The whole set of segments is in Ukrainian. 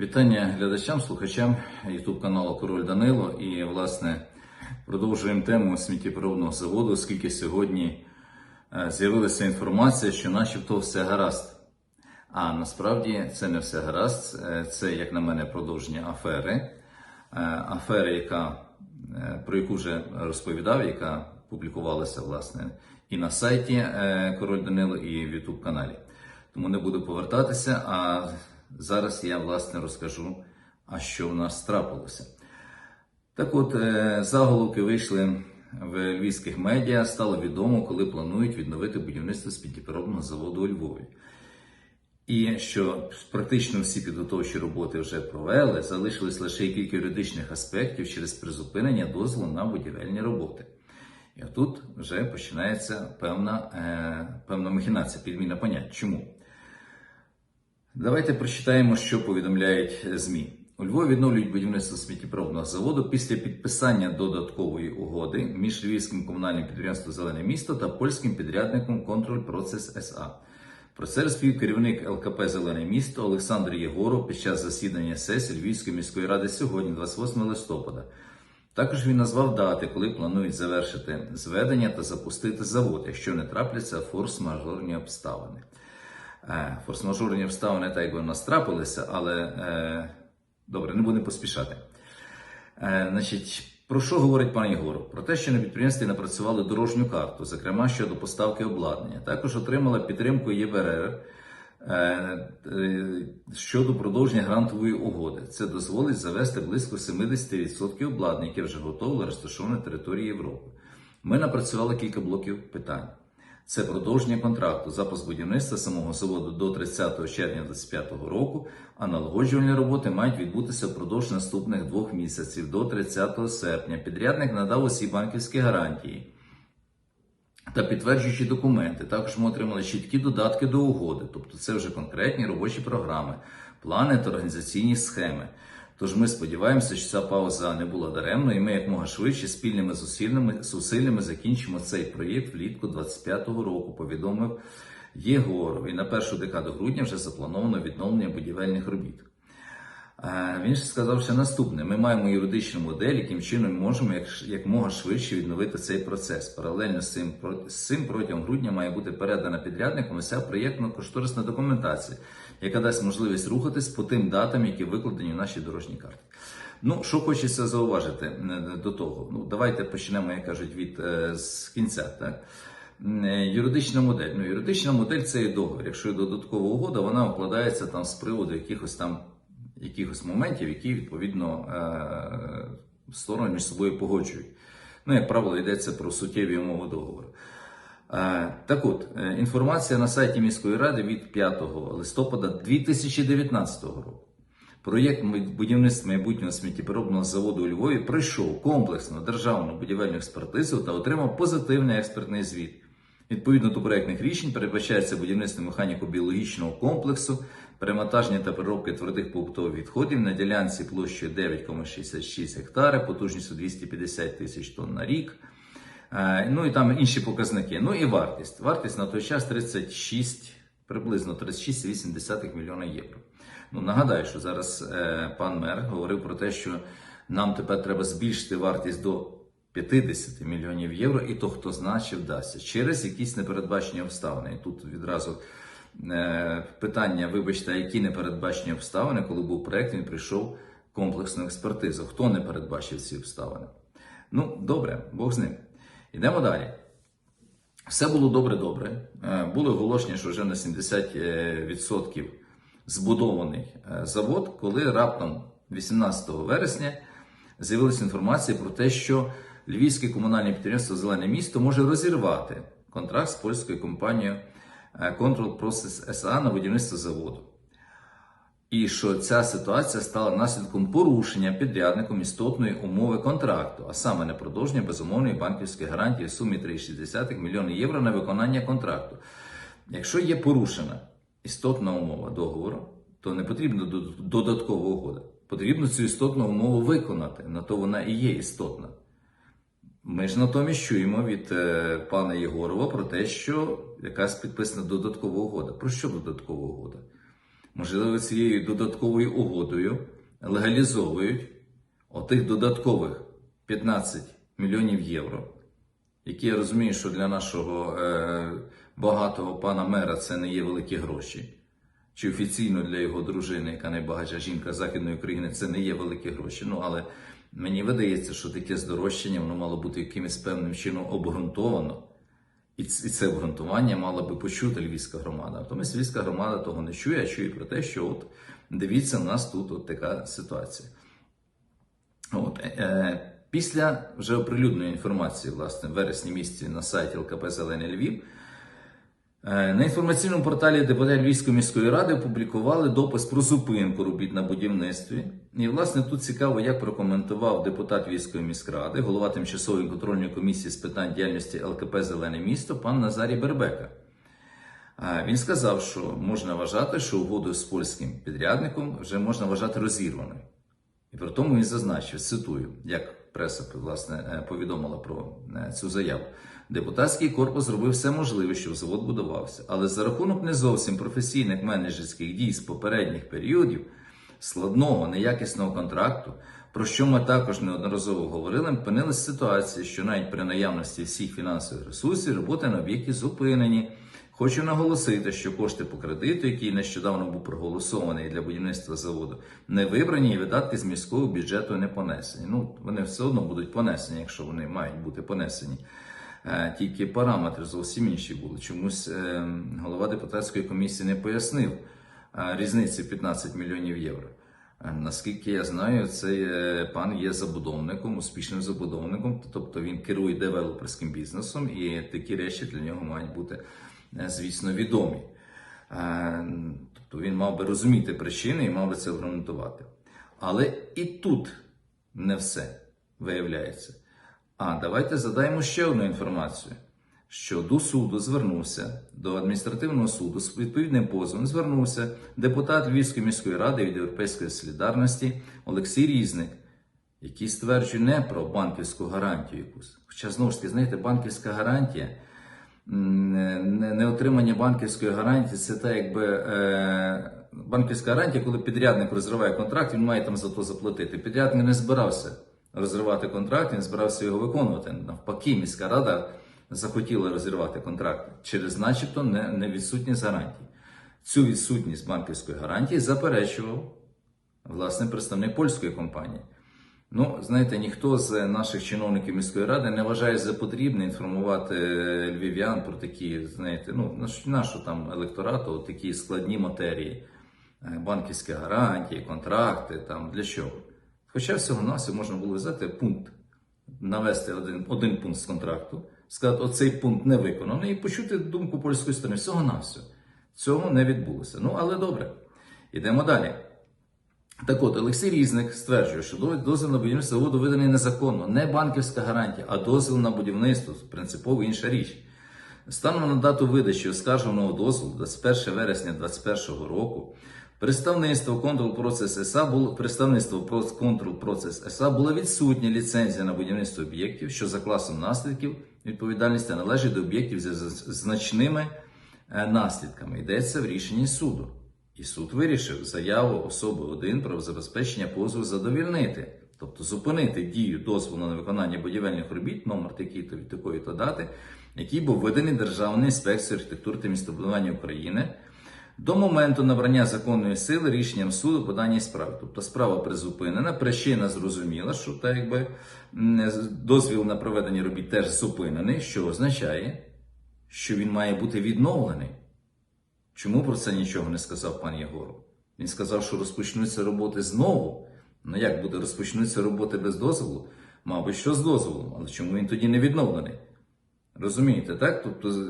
Вітання глядачам, слухачам YouTube каналу Король Данило. І, власне, продовжуємо тему сміттєприробного заводу, оскільки сьогодні е, з'явилася інформація, що начебто все гаразд. А насправді це не все гаразд. Е, Це, як на мене, продовження афери. Е, Афери, яка, про яку вже розповідав, яка публікувалася власне і на сайті Король Данило, і в YouTube каналі. Тому не буду повертатися. А зараз я власне розкажу, а що в нас трапилося. Так от, е, заголовки вийшли в львівських медіа. Стало відомо, коли планують відновити будівництво сміттєпереробного заводу у Львові. І що практично всі підготовчі роботи вже провели, залишилось лише кілька юридичних аспектів через призупинення дозволу на будівельні роботи. І тут вже починається певна, е, певна махінація, підміна понять. Чому? Давайте прочитаємо, що повідомляють ЗМІ. У Львові відновлюють будівництво сміттєпробного заводу після підписання додаткової угоди між Львівським комунальним підприємством Зелене місто та польським підрядником Контроль Процес СА. Про це розповів керівник ЛКП Зелене місто Олександр Єгоров під час засідання сесії Львівської міської ради сьогодні, 28 листопада. Також він назвав дати, коли планують завершити зведення та запустити завод, якщо не трапляться форс-мажорні обставини. Е, Форс-мажорні обставини так якби в нас трапилися, але е, добре, не будемо поспішати. Е, значить, про що говорить пан Єгоров? Про те, що на підприємстві напрацювали дорожню карту, зокрема щодо поставки обладнання. Також отримала підтримку ЄБРР щодо продовження грантової угоди. Це дозволить завести близько 70% обладнання, яке вже готове розташоване на території Європи. Ми напрацювали кілька блоків питань. Це продовження контракту, запуск будівництва самого заводу до 30 червня 2025 року, а налагоджувальні роботи мають відбутися впродовж наступних двох місяців до 30 серпня. Підрядник надав усі банківські гарантії та підтверджуючі документи. Також ми отримали чіткі додатки до угоди, тобто це вже конкретні робочі програми, плани та організаційні схеми. Тож ми сподіваємося, що ця пауза не була даремною, і ми якмога швидше спільними зусиллями, зусиллями закінчимо цей проєкт влітку 25-го року. Повідомив Єгоров. І на першу декаду грудня вже заплановано відновлення будівельних робіт. Е, Він ж сказав ще наступне: ми маємо юридичну модель, яким чином можемо як, якмога швидше відновити цей процес. Паралельно з цим, з цим протягом грудня має бути передана підрядникам уся проєктно-кошторисна документація, яка дасть можливість рухатись по тим датам, які викладені в нашій дорожній карті. Ну, що хочеться зауважити е, до того. Ну, давайте почнемо, як кажуть, від е, з кінця. Так? Е, Юридична модель. Ну, юридична модель це є договір. Якщо є додаткова угода, вона укладається там з приводу якихось там якихось моментів, які відповідно сторони між собою погоджують. Ну, як правило, йдеться про суттєві умови договору. Е, Так от, е, інформація на сайті міської ради від 5 листопада 2019 року. Проєкт будівництва майбутнього сміттєпереробного заводу у Львові пройшов комплексну державну будівельну експертизу та отримав позитивний експертний звіт. Відповідно до проєктних рішень передбачається будівництво механіко-біологічного комплексу, перемонтаження та переробки твердих побутових відходів на ділянці площею 9,66 гектари, потужністю 250 тисяч тонн на рік. Е, Ну і там інші показники. Ну і вартість. Вартість на той час 36, приблизно 36,8 мільйона євро. Ну, нагадаю, що зараз е, пан мер говорив про те, що нам тепер треба збільшити вартість до 50 мільйонів євро, і то хто знає, чи вдасться через якісь непередбачені обставини. І тут відразу е, питання, вибачте, які непередбачені обставини, коли був проект, він прийшов комплексну експертизу. Хто не передбачив ці обставини? Ну, добре, Бог з ним. Йдемо далі. Все було добре-добре. Е, Були оголошення, що вже на 70% збудований е, завод, коли раптом 18 вересня з'явилася інформація про те, що Львівське комунальне підприємство Зелене місто може розірвати контракт з польською компанією е, Control Process SA на будівництво заводу. І що ця ситуація стала наслідком порушення підрядником істотної умови контракту, а саме непродовження безумовної банківської гарантії в сумі 3,6 мільйони євро на виконання контракту. Якщо є порушена істотна умова договору, то не потрібна додаткова угода. Потрібно цю істотну умову виконати. На то вона і є істотна. Ми ж натомість чуємо від е, пана Єгорова про те, що якась підписана додаткова угода. Про що додаткова угода? Можливо, цією додатковою угодою легалізовують отих додаткових 15 мільйонів євро, які я розумію, що для нашого е, багатого пана мера це не є великі гроші. Чи офіційно для його дружини, яка найбагатша жінка Західної України, це не є великі гроші. Ну але мені видається, що таке здорожчання воно мало бути якимось певним чином обґрунтовано. І це обґрунтування мала би почути львівська громада. Натомість львівська громада того не чує, а чує про те, що от дивіться, в нас тут от така ситуація. От, е, е, після вже оприлюдної інформації, власне, в вересні місці на сайті ЛКП Зелений Львів, на інформаційному порталі депутатів Львівської міської ради опублікували допис про зупинку робіт на будівництві. І, власне, тут цікаво, як прокоментував депутат Львівської міськради, голова тимчасової контрольної комісії з питань діяльності ЛКП Зелене місто, пан Назарій Бербека. Він сказав, що можна вважати, що угоду з польським підрядником вже можна вважати розірваною. І при тому він зазначив, цитую, як преса власне е, повідомила про е, цю заяву. Депутатський корпус зробив все можливе, щоб завод будувався, але за рахунок не зовсім професійних менеджерських дій з попередніх періодів, складного, неякісного контракту, про що ми також неодноразово говорили, опинилися ситуації, що навіть при наявності всіх фінансових ресурсів роботи на об'єкті зупинені. Хочу наголосити, що кошти по кредиту, який нещодавно був проголосований для будівництва заводу, не вибрані і видатки з міського бюджету не понесені. Ну, вони все одно будуть понесені, якщо вони мають бути понесені. Е, Тільки параметри зовсім інші були. Чомусь е, голова депутатської комісії не пояснив е, різниці 15 мільйонів євро. Наскільки я знаю, цей пан є забудовником, успішним забудовником, тобто він керує девелоперським бізнесом, і такі речі для нього мають бути, звісно, відомі. Тобто він мав би розуміти причини і мав би це обґрунтувати. Але і тут не все виявляється. А давайте задаємо ще одну інформацію. Що до суду звернувся до адміністративного суду з відповідним позовом звернувся депутат Львівської міської ради від Європейської солідарності Олексій Різник, який стверджує не про банківську гарантію якусь. Хоча знову ж таки, знаєте, банківська гарантія, не отримання банківської гарантії, це так, якби е, банківська гарантія, коли підрядник розриває контракт, він має там за то заплатити. Підрядник не збирався розривати контракт, він збирався його виконувати. Навпаки, міська рада захотіла розірвати контракт через, начебто, не, не відсутність гарантій. Цю відсутність банківської гарантії заперечував власне представник польської компанії. Ну, знаєте, ніхто з наших чиновників міської ради не вважає за потрібне інформувати львів'ян про такі, знаєте, ну нашу там електорату, такі складні матерії, Е, банківські гарантії, контракти, там для чого. Хоча всього навсього можна було взяти пункт, навести один, один пункт з контракту, сказати, оцей пункт не виконаний, і почути думку польської сторони. Всього навсього. Цього не відбулося. Ну, але добре. Йдемо далі. Так от, Олексій Різник стверджує, що дозвіл на будівництво заводу виданий незаконно, не банківська гарантія, а дозвіл на будівництво принципово інша річ. Станом на дату видачі оскарженого дозволу 21 вересня 2021 року представництво Control Process СА було представництво Control Process СА було відсутня ліцензія на будівництво об'єктів, що за класом наслідків відповідальності належить до об'єктів з- значними е, наслідками. Йдеться в рішенні суду. І суд вирішив заяву особи 1 про забезпечення позову задовільнити, тобто зупинити дію дозволу на виконання будівельних робіт, номер такий-то від такої-то дати, який був виданий Державною інспекцією архітектури та містобудування України до моменту набрання законної сили рішенням суду по даній справі. Тобто справа призупинена, причина зрозуміла, що так якби дозвіл на проведення робіт теж зупинений, що означає, що він має бути відновлений. Чому про це нічого не сказав пан Єгоров? Він сказав, що розпочнуться роботи знову. Ну як буде розпочнуться роботи без дозволу? Мабуть, що з дозволом, але чому він тоді не відновлений? Розумієте, так? Тобто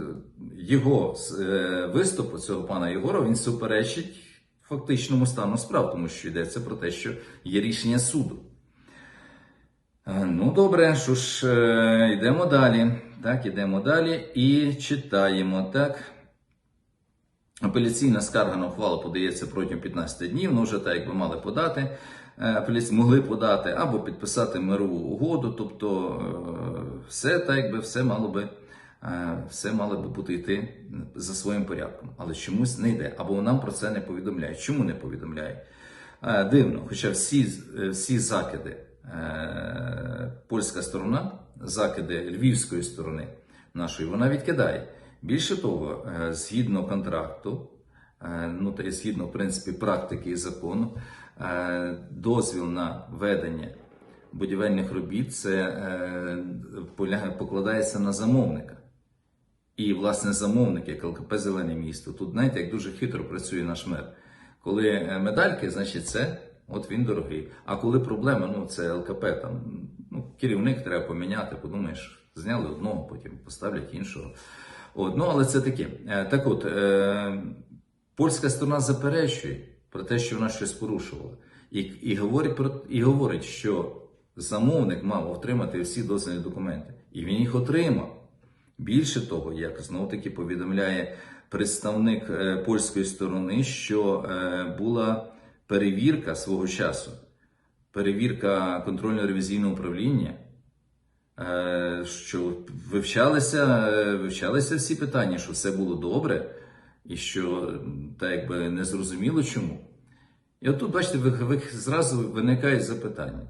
його е, виступу цього пана Єгора він суперечить фактичному стану справ, тому що йдеться про те, що є рішення суду. Е, Ну, добре, що ж, е, йдемо далі. Так, йдемо далі і читаємо. Так. Апеляційна скарга на ухвалу подається протягом 15 днів. Ну, вже так якби мали подати. могли подати або підписати мирову угоду. Тобто все так якби все мало би все мало би бути йти за своїм порядком, але чомусь не йде, або нам про це не повідомляють. Чому не повідомляють? Е, Дивно, хоча всі, е, всі закиди, е, польська сторона, закиди львівської сторони нашої, вона відкидає. Більше того, е, згідно контракту, е, ну та й згідно в принципі практики і закону, е, дозвіл на ведення будівельних робіт це е, покладається на замовника. І, власне, замовник, як ЛКП Зелене місто. Тут, знаєте, як дуже хитро працює наш мер. Коли е, медальки, значить, це от він дорогий. А коли проблема, ну це ЛКП, там ну, керівник треба поміняти, подумаєш, зняли одного, потім поставлять іншого. От, ну, але це таке. Е, Так от, е, польська сторона заперечує про те, що вона щось порушувала. І, і, говорить, про, і говорить, що замовник мав отримати всі дозвільні документи. І він їх отримав. Більше того, як знову таки повідомляє представник е, польської сторони, що е, була перевірка свого часу, перевірка контрольно-ревізійного управління, е, що вивчалися, вивчалися всі питання, що все було добре, і що так якби не зрозуміло чому. І от тут, бачите, ви, ви, зразу виникає запитання.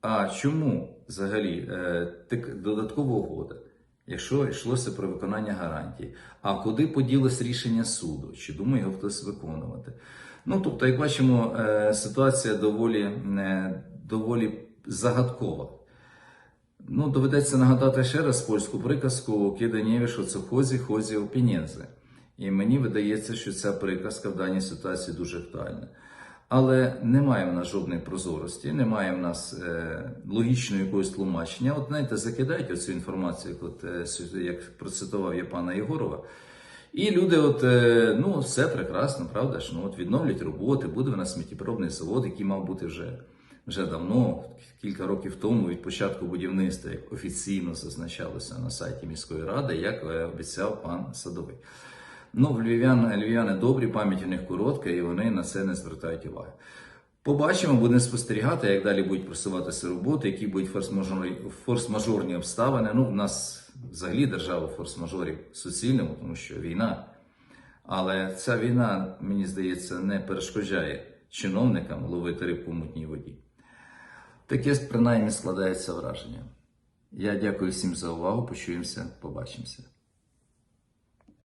А чому взагалі е, так, додаткова угода, якщо йшлося про виконання гарантій? А куди поділось рішення суду? Чи думає його хтось виконувати? Ну тобто, як бачимо, е, ситуація доволі, е, доволі загадкова. Ну, доведеться нагадати ще раз польську приказку «Киданєвіш це хозі, опінєнзи». І мені видається, що ця приказка в даній ситуації дуже актуальна. Але немає в нас жодної прозорості, немає в нас е, логічного якогось тлумачення. От знаєте, закидають оцю інформацію, от, е, як процитував я пана Єгорова. І люди, от, е, ну, все прекрасно, правда ж? Ну, от відновлять роботи, буде в нас сміттєпробний завод, який мав бути вже, вже давно, кілька років тому, від початку будівництва, як офіційно зазначалося на сайті міської ради, як е, обіцяв пан Садовий. Ну, львів'яни, львів'яни добрі, пам'ять у них коротка, і вони на це не звертають уваги. Побачимо, будемо спостерігати, як далі будуть просуватися роботи, які будуть форс-мажорні, форс-мажорні обставини. Ну, в нас взагалі держава форс-мажорі суцільному, тому що війна. Але ця війна, мені здається, не перешкоджає чиновникам ловити рибку в мутній воді. Таке принаймні складається враження. Я дякую всім за увагу. Почуємося, побачимося.